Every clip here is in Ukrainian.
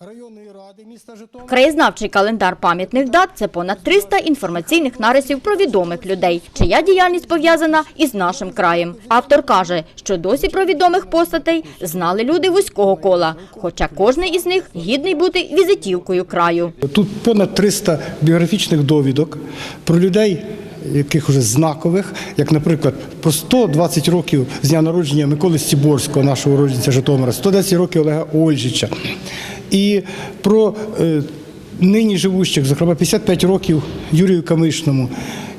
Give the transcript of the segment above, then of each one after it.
районної ради міста Житомир. Краєзнавчий календар пам'ятних дат це понад 300 інформаційних нарисів про відомих людей, чия діяльність пов'язана із нашим краєм. Автор каже, що досі про відомих постатей знали люди вузького кола, хоча кожний із них гідний бути візитівкою краю. Тут понад 300 біографічних довідок про людей, яких уже знакових, як, наприклад, про 120 років з дня народження Миколи Стіборського, нашого уродженця Житомира, 110 років Олега Ольжича. І про е, нині живущих, зокрема 55 років Юрію Камишному.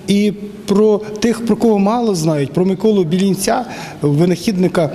І про тих, про кого мало знають, про Миколу Білінця, винахідника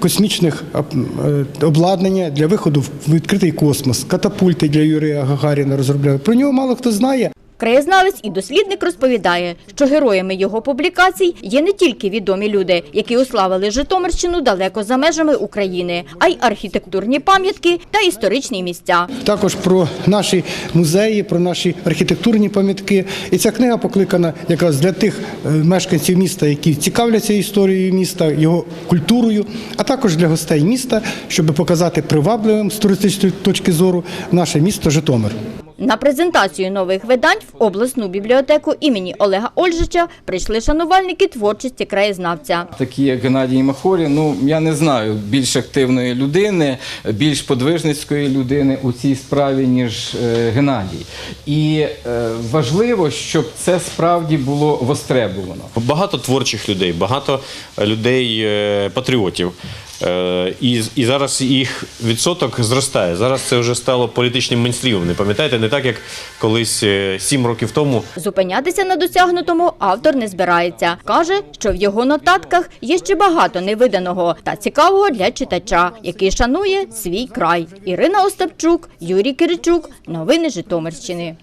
космічних е, обладнання для виходу в відкритий космос, катапульти для Юрія Гагаріна розробляли. Про нього мало хто знає. Краєзнавець і дослідник розповідає, що героями його публікацій є не тільки відомі люди, які уславили Житомирщину далеко за межами України, а й архітектурні пам'ятки та історичні місця. Також про наші музеї, про наші архітектурні пам'ятки. І ця книга покликана якраз для тих е, мешканців міста, які цікавляться історією міста, його культурою, а також для гостей міста, щоб показати привабливим з туристичної точки зору наше місто Житомир. На презентацію нових видань в обласну бібліотеку імені Олега Ольжича прийшли шанувальники творчості краєзнавця. Такі як Геннадій Махорі, ну я не знаю більш активної людини, більш подвижницької людини у цій справі, ніж е, Геннадій. І е, важливо, щоб це справді було востребовано. Багато творчих людей, багато людей е, патріотів. Е, І, і зараз їх відсоток зростає. Зараз це вже стало політичним мейнстрімом. Не пам'ятаєте, не так як колись е, сім років тому Зупинятися на досягнутому автор не збирається. Каже, що в його нотатках є ще багато невиданого та цікавого для читача, який шанує свій край. Ірина Остапчук, Юрій Киричук. Новини Житомирщини.